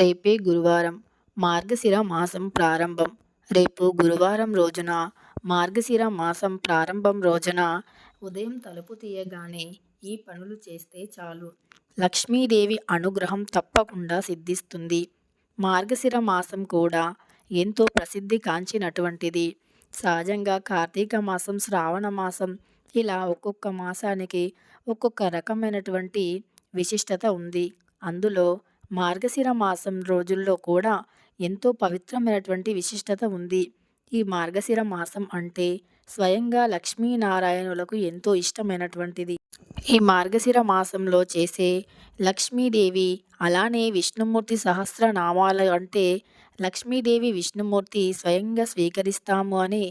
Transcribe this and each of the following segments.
రేపే గురువారం మార్గశిర మాసం ప్రారంభం. రేపు గురువారం రోజున మార్గశిర మాసం ప్రారంభం రోజున ఉదయం తలుపు తీయగానే ఈ పనులు చేస్తే చాలు. లక్ష్మీదేవి అనుగ్రహం తప్పకుండా సిద్ధిస్తుంది. మార్గశిర మాసం కూడా ఎంతో ప్రసిద్ధి కాంచినటువంటిది. సహజంగా కార్తీక మాసం శ్రావణ మాసం ఇలా ఒక్కొక్క మాసానికి ఒక్కొక్క రకమైనటువంటి విశిష్టత ఉంది. అందులో మార్గశిర మాసం రోజుల్లో కూడా ఎంతో పవిత్రమైనటువంటి విశిష్టత ఉంది. ఈ మార్గశిర మాసం అంటే స్వయంగా లక్ష్మీనారాయణులకు ఎంతో ఇష్టమైనటువంటిది. ఈ మార్గశిర మాసంలో చేసే లక్ష్మీదేవి అలానే విష్ణుమూర్తి సహస్రనామాలు అంటే లక్ష్మీదేవి విష్ణుమూర్తి స్వయంగా స్వీకరిస్తాము అని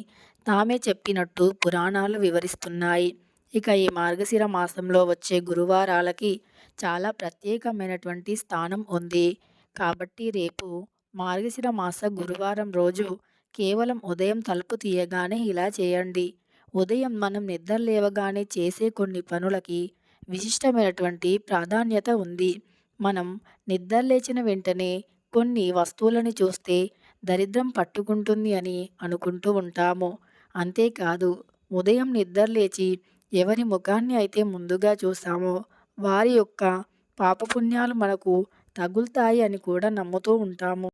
తామే చెప్పినట్టు పురాణాలు వివరిస్తున్నాయి. ఇక ఈ మార్గశిర మాసంలో వచ్చే గురువారాలకి చాలా ప్రత్యేకమైనటువంటి స్థానం ఉంది. కాబట్టి రేపు మార్గశిర మాస గురువారం రోజు కేవలం ఉదయం తలుపు తీయగానే ఇలా చేయండి. ఉదయం మనం నిద్ర లేవగానే చేసే కొన్ని పనులకి విశిష్టమైనటువంటి ప్రాధాన్యత ఉంది. మనం నిద్ర లేచిన వెంటనే కొన్ని వస్తువులను చూస్తే దరిద్రం పట్టుకుంటుంది అని అనుకుంటూ ఉంటాము. అంతేకాదు ఉదయం నిద్ర లేచి ఎవరి ముఖాన్ని అయితే ముందుగా చూసామో వారి యొక్క పాపపుణ్యాలు మనకు తగులుతాయి అని కూడా నమ్ముతూ ఉంటాము.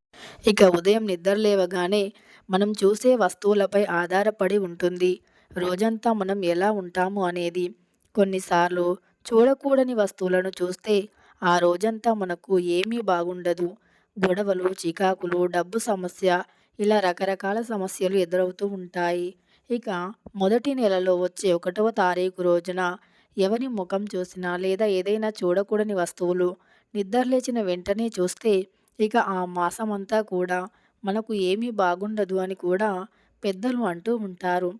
ఇక ఉదయం నిద్ర లేవగానే మనం చూసే వస్తువులపై ఆధారపడి ఉంటుంది. రోజంతా మనం ఎలా ఉంటాము అనేది. కొన్నిసార్లు చూడకూడని వస్తువులను చూస్తే ఆ రోజంతా మనకు ఏమీ బాగుండదు. గొడవలు చికాకులు డబ్బు సమస్య ఇలా రకరకాల సమస్యలు ఎదురవుతూ ఉంటాయి. ఇక మొదటి నెలలో వచ్చే ఒకటవ తారీఖు రోజున ఎవరి ముఖం చూసినా లేదా ఏదైనా చూడకూడని వస్తువులు నిద్రలేచిన వెంటనే చూస్తే ఇక ఆ మాసం అంతా కూడా మనకు ఏమీ బాగుండదు అని కూడా పెద్దలు అంటూ ఉంటారు.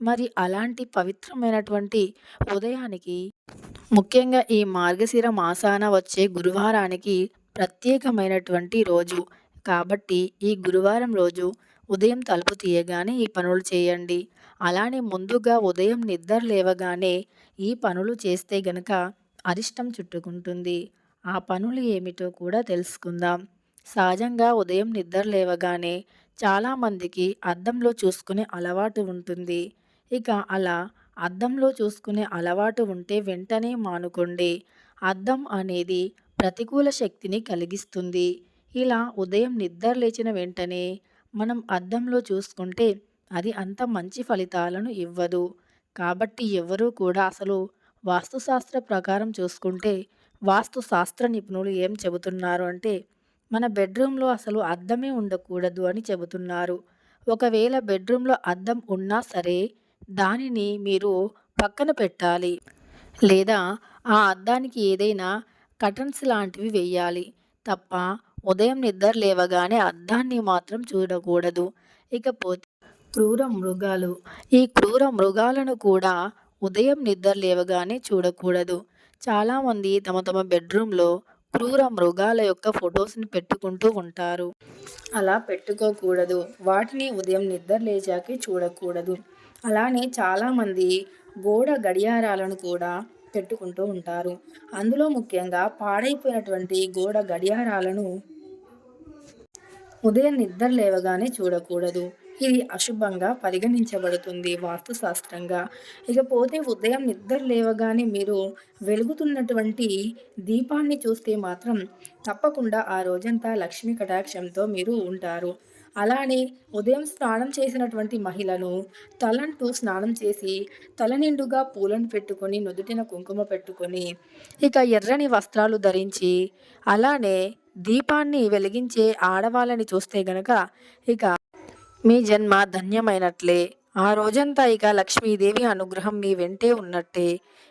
మరి అలాంటి పవిత్రమైనటువంటి ఉదయానికి ముఖ్యంగా ఈ మార్గశిర మాసాన వచ్చే గురువారానికి ప్రత్యేకమైనటువంటి రోజు. కాబట్టి ఈ గురువారం రోజు ఉదయం తలుపు తీయగానే ఈ పనులు చేయండి. అలానే ముందుగా ఉదయం నిద్ర లేవగానే ఈ పనులు చేస్తే గనక అరిష్టం చుట్టుకుంటుంది. ఆ పనులు ఏమిటో కూడా తెలుసుకుందాం. సహజంగా ఉదయం నిద్ర లేవగానే చాలామందికి అద్దంలో చూసుకునే అలవాటు ఉంటుంది. ఇక అలా అద్దంలో చూసుకునే అలవాటు ఉంటే వెంటనే మానుకోండి. అద్దం అనేది ప్రతికూల శక్తిని కలిగిస్తుంది. ఇలా ఉదయం నిద్ర లేచిన వెంటనే మనం అద్దంలో చూసుకుంటే అది అంత మంచి ఫలితాలను ఇవ్వదు. కాబట్టి ఎవరూ కూడా అసలు వాస్తుశాస్త్ర ప్రకారం చూసుకుంటే వాస్తు శాస్త్ర నిపుణులు ఏం చెబుతున్నారు అంటే మన బెడ్రూమ్లో అసలు అద్దమే ఉండకూడదు అని చెబుతున్నారు. ఒకవేళ బెడ్రూమ్లో అద్దం ఉన్నా సరే దానిని మీరు పక్కన పెట్టాలి. లేదా ఆ అద్దానికి ఏదైనా కటన్స్ లాంటివి వేయాలి. తప్ప ఉదయం నిద్ర లేవగానే అద్దాన్ని మాత్రం చూడకూడదు. ఇకపోతే క్రూర మృగాలు. ఈ క్రూర మృగాలను కూడా ఉదయం నిద్ర లేవగానే చూడకూడదు. చాలామంది తమ తమ బెడ్రూమ్లో క్రూర మృగాల యొక్క ఫొటోస్ని పెట్టుకుంటూ ఉంటారు. అలా పెట్టుకోకూడదు. వాటిని ఉదయం నిద్ర లేచాకే చూడకూడదు. అలానే చాలామంది గోడ గడియారాలను కూడా పెట్టుకుంటూ ఉంటారు. అందులో ముఖ్యంగా పాడైపోయినటువంటి గోడ గడియారాలను ఉదయం నిద్ర లేవగానే చూడకూడదు. ఇది అశుభంగా పరిగణించబడుతుంది వాస్తుశాస్త్రంగా. ఇకపోతే ఉదయం నిద్ర లేవగానే మీరు వెలుగుతున్నటువంటి దీపాన్ని చూస్తే మాత్రం తప్పకుండా ఆ రోజంతా లక్ష్మీ కటాక్షంతో మీరు ఉంటారు. అలానే ఉదయం స్నానం చేసినటువంటి మహిళను తలంటూ స్నానం చేసి తల నిండుగా పూలను పెట్టుకొని నుదుటిన కుంకుమ పెట్టుకొని ఇక ఎర్రని వస్త్రాలు ధరించి అలానే దీపాన్ని వెలిగించే ఆడవాళ్ళని చూస్తే గనక ఇక మీ జన్మ ధన్యమైనట్లే. ఆ రోజంతా ఇక లక్ష్మీదేవి అనుగ్రహం మీ వెంటే ఉన్నట్టే.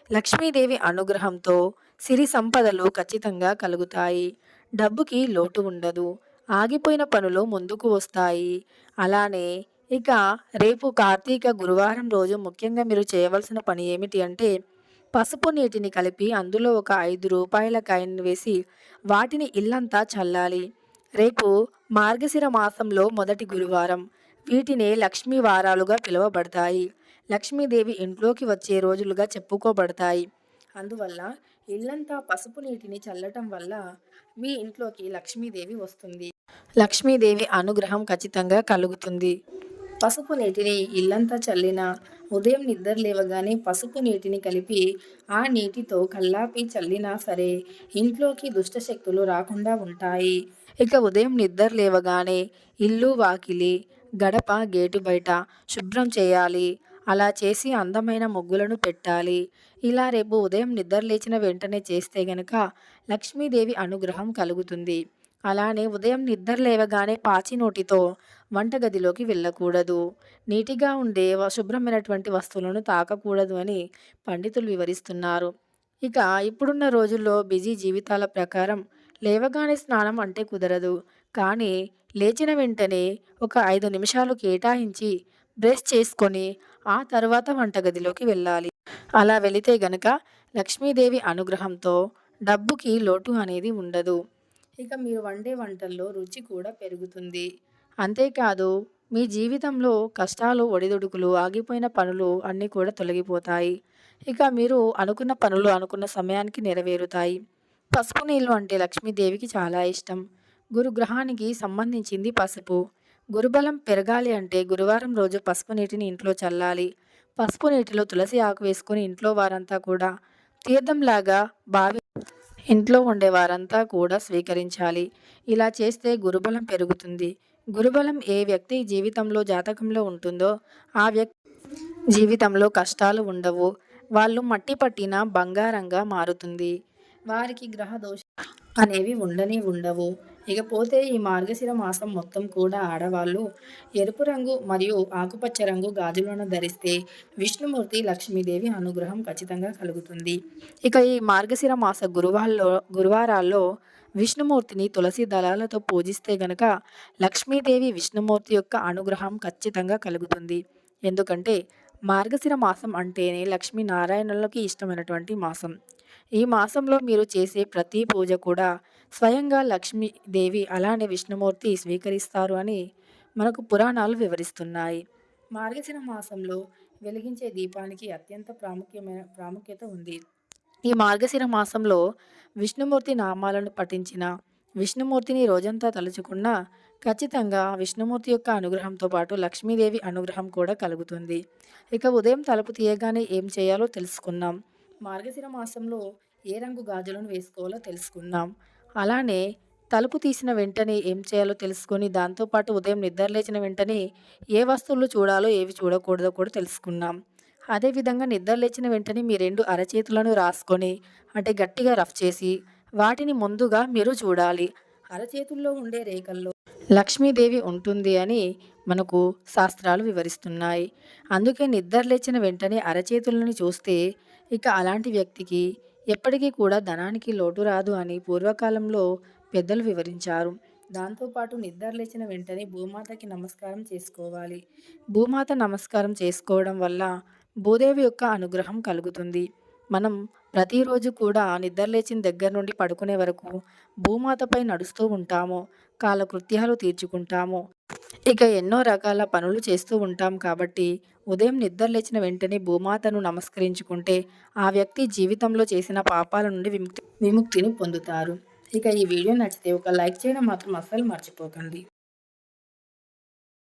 లక్ష్మీదేవి అనుగ్రహంతో సిరి సంపదలు ఖచ్చితంగా కలుగుతాయి. డబ్బుకి లోటు ఉండదు. ఆగిపోయిన పనులు ముందుకు వస్తాయి. అలానే ఇక రేపు కార్తీక గురువారం రోజు ముఖ్యంగా మీరు చేయవలసిన పని ఏమిటి అంటే పసుపు నీటిని కలిపి అందులో ఒక ఐదు రూపాయల కాయిన్ వేసి వాటిని ఇల్లంతా చల్లాలి. రేపు మార్గశిర మాసంలో మొదటి గురువారం. వీటినే లక్ష్మీ వారాలుగా పిలువబడతాయి. లక్ష్మీదేవి ఇంట్లోకి వచ్చే రోజులుగా చెప్పుకోబడతాయి. అందువల్ల ఇల్లంతా పసుపు నీటిని చల్లటం వల్ల మీ ఇంట్లోకి లక్ష్మీదేవి వస్తుంది. లక్ష్మీదేవి అనుగ్రహం ఖచ్చితంగా కలుగుతుంది. పసుపు నీటిని ఇల్లంతా చల్లిన ఉదయం నిద్ర లేవగానే పసుపు నీటిని కలిపి ఆ నీటితో కల్లాపి చల్లినా సరే ఇంట్లోకి దుష్ట శక్తులు రాకుండా ఉంటాయి. ఇక ఉదయం నిద్ర లేవగానే ఇల్లు వాకిలి గడప గేటు బయట శుభ్రం చేయాలి. అలా చేసి అందమైన ముగ్గులను పెట్టాలి. ఇలా రేపు ఉదయం నిద్ర లేచిన వెంటనే చేస్తే గనక లక్ష్మీదేవి అనుగ్రహం కలుగుతుంది. అలానే ఉదయం నిద్ర లేవగానే పాచి నోటితో వంటగదిలోకి వెళ్ళకూడదు. నీటిగా ఉండే శుభ్రమైనటువంటి వస్తువులను తాకకూడదు అని పండితులు వివరిస్తున్నారు. ఇక ఇప్పుడున్న రోజుల్లో బిజీ జీవితాల ప్రకారం లేవగానే స్నానం అంటే కుదరదు. కానీ లేచిన వెంటనే ఒక ఐదు నిమిషాలు కేటాయించి బ్రష్ చేసుకొని ఆ తర్వాత వంటగదిలోకి వెళ్ళాలి. అలా వెళితే గనక లక్ష్మీదేవి అనుగ్రహంతో డబ్బుకి లోటు అనేది ఉండదు. ఇక మీరు వండే వంటల్లో రుచి కూడా పెరుగుతుంది. అంతేకాదు మీ జీవితంలో కష్టాలు ఒడిదుడుకులు ఆగిపోయిన పనులు అన్నీ కూడా తొలగిపోతాయి. ఇక మీరు అనుకున్న పనులు అనుకున్న సమయానికి నెరవేరుతాయి. పసుపు నీళ్ళు అంటే లక్ష్మీదేవికి చాలా ఇష్టం. గురుగ్రహానికి సంబంధించింది పసుపు. గురుబలం పెరగాలి అంటే గురువారం రోజు పసుపు నీటిని ఇంట్లో చల్లాలి. పసుపు నీటిలో తులసి ఆకు వేసుకుని ఇంట్లో వారంతా కూడా తీర్థంలాగా బావి ఇంట్లో ఉండే వారంతా కూడా స్వీకరించాలి. ఇలా చేస్తే గురుబలం పెరుగుతుంది. గురుబలం ఏ వ్యక్తి జీవితంలో జాతకంలో ఉంటుందో ఆ వ్యక్తి జీవితంలో కష్టాలు ఉండవు. వాళ్ళు మట్టి పట్టిన బంగారంగా మారుతుంది. వారికి గ్రహ దోష అనేవి ఉండనే ఉండవు. ఇకపోతే ఈ మార్గశిర మాసం మొత్తం కూడా ఆడవాళ్ళు ఎరుపు రంగు మరియు ఆకుపచ్చ రంగు గాజులను ధరిస్తే విష్ణుమూర్తి లక్ష్మీదేవి అనుగ్రహం ఖచ్చితంగా కలుగుతుంది. ఇక ఈ మార్గశిర మాస గురువాల్లో గురువారాల్లో విష్ణుమూర్తిని తులసి దళాలతో పూజిస్తే గనక లక్ష్మీదేవి విష్ణుమూర్తి యొక్క అనుగ్రహం ఖచ్చితంగా కలుగుతుంది. ఎందుకంటే మార్గశిర మాసం అంటేనే లక్ష్మీనారాయణులకి ఇష్టమైనటువంటి మాసం. ఈ మాసంలో మీరు చేసే ప్రతి పూజ కూడా స్వయంగా లక్ష్మీదేవి అలానే విష్ణుమూర్తి స్వీకరిస్తారు అని మనకు పురాణాలు వివరిస్తున్నాయి. మార్గశిర మాసంలో వెలిగించే దీపానికి అత్యంత ప్రాముఖ్యమైన ప్రాముఖ్యత ఉంది. ఈ మార్గశిర మాసంలో విష్ణుమూర్తి నామాలను పఠించిన విష్ణుమూర్తిని రోజంతా తలుచుకున్నా ఖచ్చితంగా విష్ణుమూర్తి యొక్క అనుగ్రహంతో పాటు లక్ష్మీదేవి అనుగ్రహం కూడా కలుగుతుంది. ఇక ఉదయం తలుపు తీయగానే ఏం చేయాలో తెలుసుకున్నాం మార్గశిర మాసంలో ఏ రంగు గాజులను వేసుకోవాలో తెలుసుకుందాం. అలానే తలుపు తీసిన వెంటనే ఏం చేయాలో తెలుసుకొని దాంతోపాటు ఉదయం నిద్రలేచిన వెంటనే ఏ వస్తువులు చూడాలో ఏవి చూడకూడదో కూడా తెలుసుకున్నాం. అదేవిధంగా నిద్రలేచిన వెంటనే మీ రెండు అరచేతులను రాసుకొని అంటే గట్టిగా రఫ్ చేసి వాటిని ముందుగా మీరు చూడాలి. అరచేతుల్లో ఉండే రేఖల్లో లక్ష్మీదేవి ఉంటుంది అని మనకు శాస్త్రాలు వివరిస్తున్నాయి. అందుకే నిద్రలేచిన వెంటనే అరచేతులను చూస్తే ఇక అలాంటి వ్యక్తికి ఎప్పటికీ కూడా ధనానికి లోటు రాదు అని పూర్వకాలంలో పెద్దలు వివరించారు. దాంతోపాటు నిద్ర లేచిన వెంటనే భూమాతకి నమస్కారం చేసుకోవాలి. భూమాత నమస్కారం చేసుకోవడం వల్ల భూదేవి యొక్క అనుగ్రహం కలుగుతుంది. మనం ప్రతిరోజు కూడా నిద్ర లేచిన దగ్గర నుండి పడుకునే వరకు భూమాతపై నడుస్తూ ఉంటాము కాలకృత్యాలు తీర్చుకుంటాము ఇక ఎన్నో రకాల పనులు చేస్తూ ఉంటాం కాబట్టి ఉదయం నిద్ర లేచిన వెంటనే భూమాతను నమస్కరించుకుంటే ఆ వ్యక్తి జీవితంలో చేసిన పాపాల నుండి విముక్తి విముక్తిని పొందుతారు. ఇక ఈ వీడియో నచ్చితే ఒక లైక్ చేయడం మాత్రం అస్సలు మర్చిపోకండి.